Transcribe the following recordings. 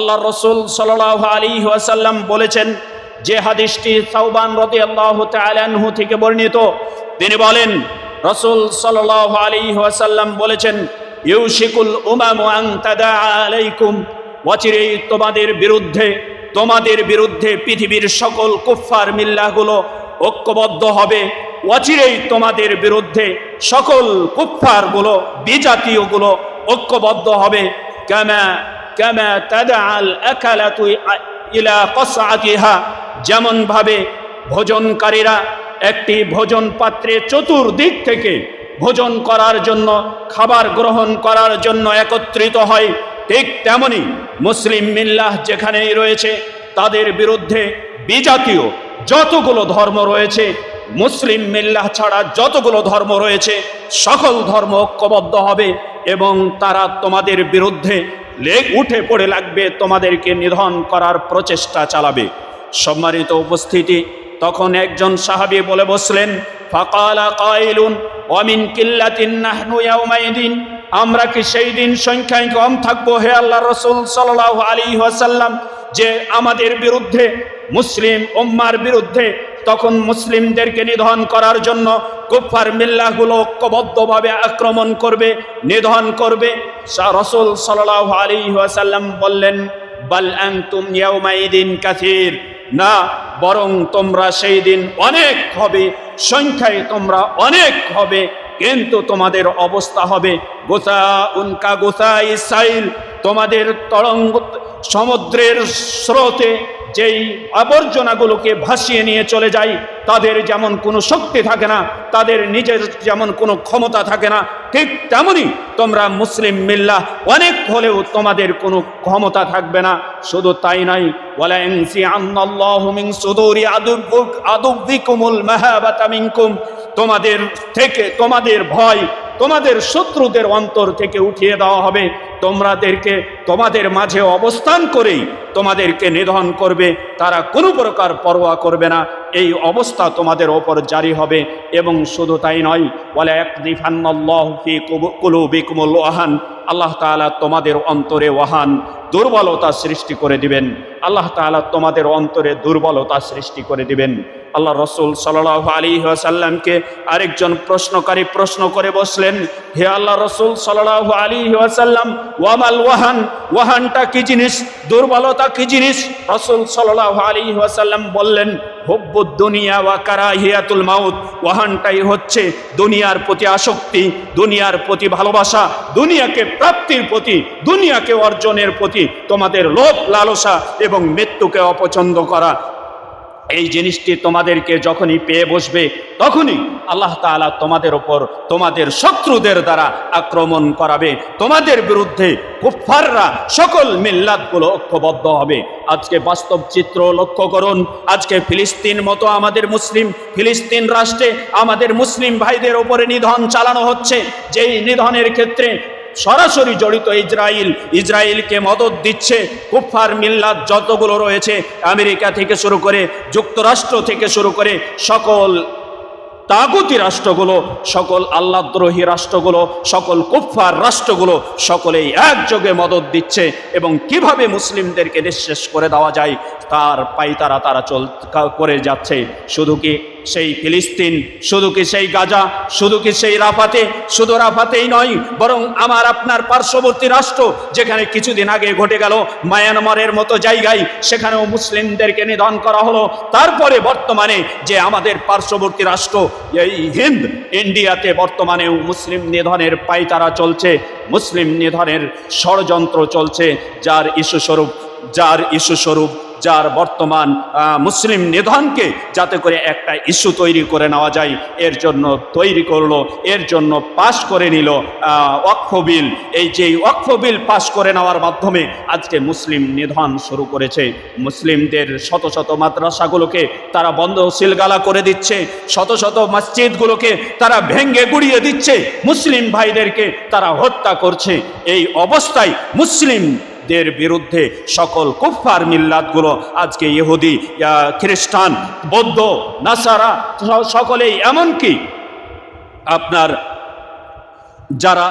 আল্লাহ রসুল সাল্লাহ আলী ওয়াসাল্লাম বলেছেন, যে হাদিসটি সাউবান রতি আল্লাহ তালানহু থেকে বর্ণিত, তিনি বলেন, রসুল সাল্লাহ আলী ওয়াসাল্লাম বলেছেন, ইউশিকুল উমাম আং তাদা আলাইকুম ওয়াচিরেই তোমাদের বিরুদ্ধে তোমাদের বিরুদ্ধে পৃথিবীর সকল কুফফার মিল্লাহগুলো ঐক্যবদ্ধ হবে ওয়াচিরেই তোমাদের বিরুদ্ধে সকল কুফফারগুলো, বিজাতীয়গুলো ঐক্যবদ্ধ হবে। কেমা কামা তাদআল আকালাতু ইলা কসআতিহা যেমন ভাবে ভোজনকারীরা একটি ভোজন পাত্রে চতুর্দিক থেকে ভোজন করার জন্য, খাবার গ্রহণ করার জন্য একত্রিত হয়, ঠিক তেমনি মুসলিম মিল্লাহ যেখানেই রয়েছে, তাদের বিরুদ্ধে বিজাতীয় যতগুলো ধর্ম রয়েছে, মুসলিম মিল্লাহ ছাড়া যতগুলো ধর্ম রয়েছে, সকল ধর্ম ঐক্যবদ্ধ হবে এবং তারা তোমাদের বিরুদ্ধে লেগ উঠে পড়ে লাগবে, তোমাদেরকে নিধন করার প্রচেষ্টা চালাবে। সম্মানিত উপস্থিতি, তখন একজন সাহাবী বলে বসলেন, ফাকালা কাইলুন অমিন কিল্লাতিন নাহনু ইয়াউমাইদিন, আমরা কি সেই দিন সংখ্যায় কম থাকব, হে আল্লাহ রসুল সাল্লাল্লাহু আলাইহি ওয়াসাল্লাম, যে আমাদের বিরুদ্ধে, মুসলিম উম্মার বিরুদ্ধে, তখন মুসলিমদেরকে নিধন করার জন্য কুফার মিল্লাহগুলো ঐক্যবদ্ধভাবে আক্রমণ করবে, নিধন করবে। রসুল সাল্লাহ আলী ওয়াসাল্লাম বললেন, বাল কাসির। না, বরং তোমরা সেই দিন অনেক হবে, সংখ্যায় তোমরা অনেক হবে, কিন্তু তোমাদের অবস্থা হবে গোসা উনকা গোসা ইসাইল তোমাদের তরঙ্গ সমুদ্রের স্রোতে যেই আবর্জনাগুলোকে ভাসিয়ে নিয়ে চলে যাই, তাদের যেমন কোনো শক্তি থাকে না, তাদের নিজের যেমন কোনো ক্ষমতা থাকে না, ঠিক তেমনই তোমরা মুসলিম মিল্লা অনেক হলেও তোমাদের কোনো ক্ষমতা থাকবে না। শুধু তাই নাই তোমাদের থেকে তোমাদের ভয় তোমাদের শত্রুদের অন্তর থেকে উঠিয়ে দেওয়া হবে। তোমরাদেরকে তোমাদের মাঝে অবস্থান করেই তোমাদেরকে নিধন করবে। তারা কোনো প্রকার পরোয়া করবে না। এই অবস্থা তোমাদের ওপর জারি হবে এবং শুধু তাই নয় বলে একদিফান্নল্লাহি কুলুবিকুমুল ওয়াহান। আল্লাহ তাআলা তোমাদের অন্তরে ওয়াহান দুর্বলতা সৃষ্টি করে দিবেন। আল্লাহ তাআলা তোমাদের অন্তরে দুর্বলতা সৃষ্টি করে দিবেন। আল্লাহ রসুল সাল্লাহ আলী সাল্লামকে আরেকজন প্রশ্নকারী প্রশ্ন করে বসলেন, হে আল্লাহ রসুল সাল্লাহ আলী সাল্লাম ওয়ামাল ওয়াহান, ওয়াহানটা কি জিনিস? দুর্বলতা কি জিনিস? রসুল সাল্লাহ আলী সাল্লাম বললেন, হব্বুদ দুনিয়া ওয়া কারাহিয়াতুল মাউত, ওয়াহানটাই হচ্ছে দুনিয়ার প্রতি আসক্তি, দুনিয়ার প্রতি ভালোবাসা, দুনিয়াকে প্রাপ্তির প্রতি, দুনিয়াকে অর্জনের প্রতি তোমাদের লোভ, লালসা এবং মৃত্যুকে অপছন্দ করা। এই জিনিসটি তোমাদেরকে যখনই পেয়ে বসবে, তখনই আল্লাহ তাআলা তোমাদের ওপর তোমাদের শত্রুদের দ্বারা আক্রমণ করাবে। তোমাদের বিরুদ্ধে কুফাররা সকল মিল্লাতগুলো ঐক্যবদ্ধ হবে। আজকে বাস্তব চিত্র লক্ষ্য করুন, আজকে ফিলিস্তিন মতো আমাদের মুসলিম, ফিলিস্তিন রাষ্ট্রে আমাদের মুসলিম ভাইদের ওপরে নিধন চালানো হচ্ছে। যেই নিধনের ক্ষেত্রে সরাসরি জড়িত ইসরায়েল ইসরায়েলকে মদত দিচ্ছে কুফার মিল্লাত যতগুলো রয়েছে, আমেরিকা থেকে শুরু করে, যুক্তরাষ্ট্র থেকে শুরু করে সকল তাগুতি রাষ্ট্রগুলো, সকল আল্লাদ্রোহী রাষ্ট্রগুলো, সকল কুফার রাষ্ট্রগুলো সকলেই একযোগে মদত দিচ্ছে এবং কীভাবে মুসলিমদেরকে নিঃশেষ করে দেওয়া যায় তার পাইতারা তারা চল করে যাচ্ছে। শুধু কি সেই ফিলিস্তিন, শুধু কি সেই গাজা, শুধু কি সেই রাফাতে? শুধু রাফাতেই নয়, বরং আমার আপনার পার্শ্ববর্তী রাষ্ট্র, যেখানে কিছুদিন আগে ঘটে গেল মায়ানমারের মতো জায়গায়, সেখানেও মুসলিমদেরকে নিধন করা হলো। তারপরে বর্তমানে যে আমাদের পার্শ্ববর্তী রাষ্ট্র এই হিন্দ ইন্ডিয়াতে বর্তমানেও মুসলিম নিধনের পাইতারা চলছে। মুসলিম নিধনের ষড়যন্ত্র চলছে, যার ইস্যুস্বরূপ যার ইস্যুস্বরূপ যার বর্তমান মুসলিম নিধনকে যাতে করে একটা ইস্যু তৈরি করে নেওয়া যায়, এর জন্য তৈরি করল, এর জন্য পাশ করে নিল ওয়াকফ বিল। এই যে ওয়াকফ বিল পাশ করে নেওয়ার মাধ্যমে আজকে মুসলিম নিধন শুরু করেছে। মুসলিমদের শত শত মাদ্রাসাগুলোকে তারা বন্ধ সিলগালা করে দিচ্ছে, শত শত মসজিদগুলোকে তারা ভেঙ্গে গুড়িয়ে দিচ্ছে, মুসলিম ভাইদেরকে তারা হত্যা করছে। এই অবস্থায় মুসলিম দের বিরুদ্ধে সকল কুফার মিল্লাতগুলো আজকে ইহুদি খ্রিস্টান, বৌদ্ধ, নাসারা সকলেই এমনকি আপনার যারা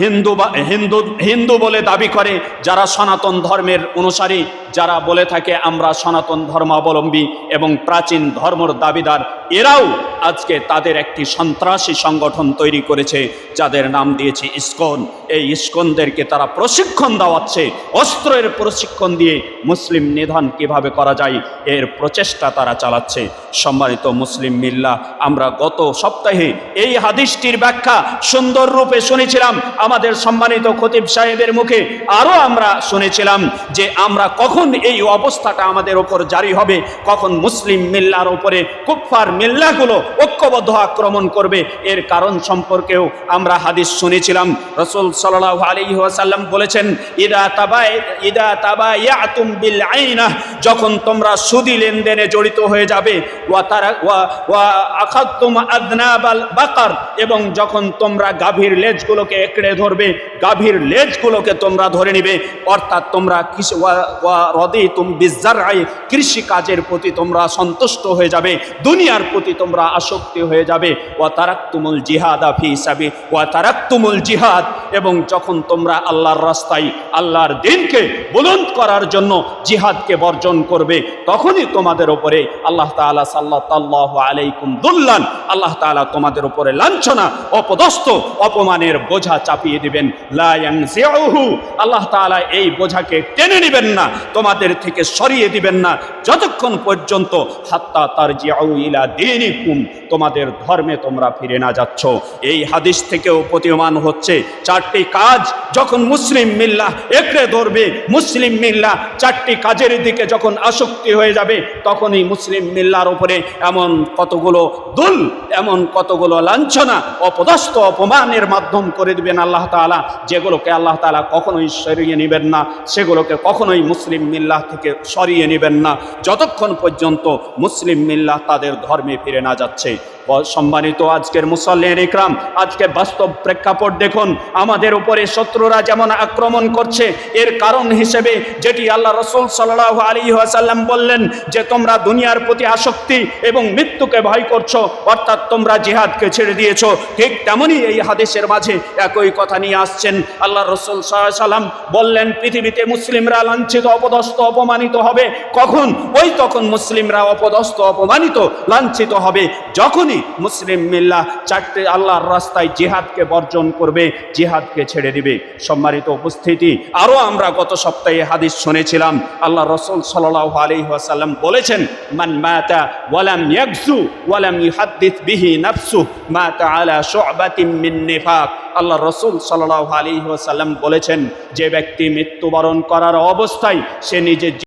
হিন্দু বা, হিন্দু হিন্দু বলে দাবি করে, যারা সনাতন ধর্মের অনুসারী, যারা বলে থাকে আমরা সনাতন ধর্মাবলম্বী এবং প্রাচীন ধর্মর দাবিদার এরাও আজকে তাদের একটি সন্ত্রাসী সংগঠন তৈরি করেছে, যাদের নাম দিয়েছে ইস্কন। এই ইস্কনদেরকে তারা প্রশিক্ষণ দেওয়াচ্ছে, অস্ত্রের প্রশিক্ষণ দিয়ে মুসলিম নিধন কীভাবে করা যায়, এর প্রচেষ্টা তারা চালাচ্ছে। সম্মানিত মুসলিম মিল্লা, আমরা গত সপ্তাহে এই হাদিসটির ব্যাখ্যা সুন্দর রূপে শুনেছিলাম। আমাদের সম্মানিত খতিব সাহেবের মুখে আরও আমরা শুনেছিলাম যে আমরা কখন এই অবস্থাটা আমাদের ওপর জারি হবে, কখন মুসলিম মিল্লার ওপরে কুফফার মিল্লাগুলো ঐক্যবদ্ধ আক্রমণ করবে। এর কারণ সম্পর্কেও আমরা হাদিস শুনেছিলাম। রসুল সাল্লাহ আলী ওয়াসাল্লাম বলেছেন, ইদা তাবাই, ইদা তাবায়াতুম বিল আইনা যখন তোমরা সুদি লেনদেনে জড়িত হয়ে যাবে, ওয়া তারা, ওয়া ওয়া আখাদ্তুম আদনাবাল বাকার এবং যখন তোমরা গাভীর লেজগুলোকে একড়ে ধরবে, গাভীর লেজগুলোকে তোমরা ধরে নিবে। অর্থাৎ তোমরা কৃষি ওয়া রদি তুম বিজারাই কৃষি কাজের প্রতি তোমরা সন্তুষ্ট হয়ে যাবে। দুনিয়ার প্রতি তোমরা আসক্তি হয়ে যাবে। ওয়া তারাক্তুমুল জিহাদ আফি হিসাবে ওয়া তারাক্তুমুল জিহাদ। এবং যখন তোমরা আল্লাহর রাস্তায় আল্লাহর দিনকে বুলন্দ করার জন্য জিহাদকে বর্জন করবে, তখনই তোমাদের উপরে আল্লাহ তাআলা সাল্লাল্লাহু আলাইকুম দুল্লান, আল্লাহ তাআলা তোমাদের উপরে লাঞ্ছনা, অপদস্থ, অপমানের বোঝা চাপিয়ে দিবেন। আল্লাহ তাআলা এই বোঝাকে টেনে নেবেন না, তোমাদের থেকে সরিয়ে দিবেন না। যতক্ষণ পর্যন্ত হাত্তা তার জিয়াউ ইলা দিনিকুম তোমাদের ধর্মে তোমরা ফিরে না যাচ্ছ। এই হাদিস থেকেও প্রতীয়মান হচ্ছে, চারটি কাজ যখন মুসলিম মিল্লা একড়ে ধরবে, মুসলিম মিল্লা চারটি কাজের দিকে যখন আসক্তি হয়ে যাবে, তখনই মুসলিম মিল্লার উপরে এমন কতগুলো দুল, এমন কতগুলো লাঞ্ছনা, অপদস্থ অপমানের মাধ্যম করে দিবেন আল্লাহ তাআলা, যেগুলোকে আল্লাহ তাআলা কখনোই সরিয়ে নেবেন না, সেগুলোকে কখনোই মুসলিম মিল্লাহ থেকে সরিয়ে নেবেন না। যতক্ষণ পর্যন্ত মুসলিম মিল্লাহ তাদের ধর্মে ফিরে না যাচ্ছে। সম্মানিত আজকের মুসল্লিন ইকরাম, আজকে বাস্তব প্রেক্ষাপট দেখুন, আমাদের উপরে শত্রুরা যেমন আক্রমণ করছে, এর কারণ হিসেবে যেটি আল্লাহ রসুল সাল্লাহ আলী আসাল্লাম বললেন যে তোমরা দুনিয়ার প্রতি আসক্তি এবং মৃত্যুকে ভয় করছ, অর্থাৎ তোমরা জিহাদকে ছেড়ে দিয়েছ। ঠিক তেমনই এই হাদেশের মাঝে একই কথা নিয়ে আসছেন আল্লাহ রসুল সাল্লাম বললেন, পৃথিবীতে মুসলিমরা লাঞ্ছিত, অপদস্থ, অপমানিত হবে। কখন? ওই তখন মুসলিমরা অপদস্থ, অপমানিত, লাঞ্ছিত হবে। যখনই মুসলিম মিল্লা চারটে আল্লাহর রাস্তায় জিহাদকে বর্জন করবে, জিহাদকে ছেড়ে দিবে। সম্মানিত উপস্থিতি আরও আমরা গত সপ্তাহে হাদিস শুনেছিলাম, আল্লাহ রসুল সাল্লাহ আলী ওয়াসাল্লাম বলেছেন, মান মাতা ওয়ালাম ইয়াকসু ওয়ালাম ইহাদ্দিস বিহি নাফসু, মাতা আলা শুআবাতিম মিন নিফাক। আল্লাহ রসুল সাল্লাহ আলী ওয়াসাল্লাম বলেছেন, যে ব্যক্তি মৃত্যুবরণ করার অবস্থায় সে নিজে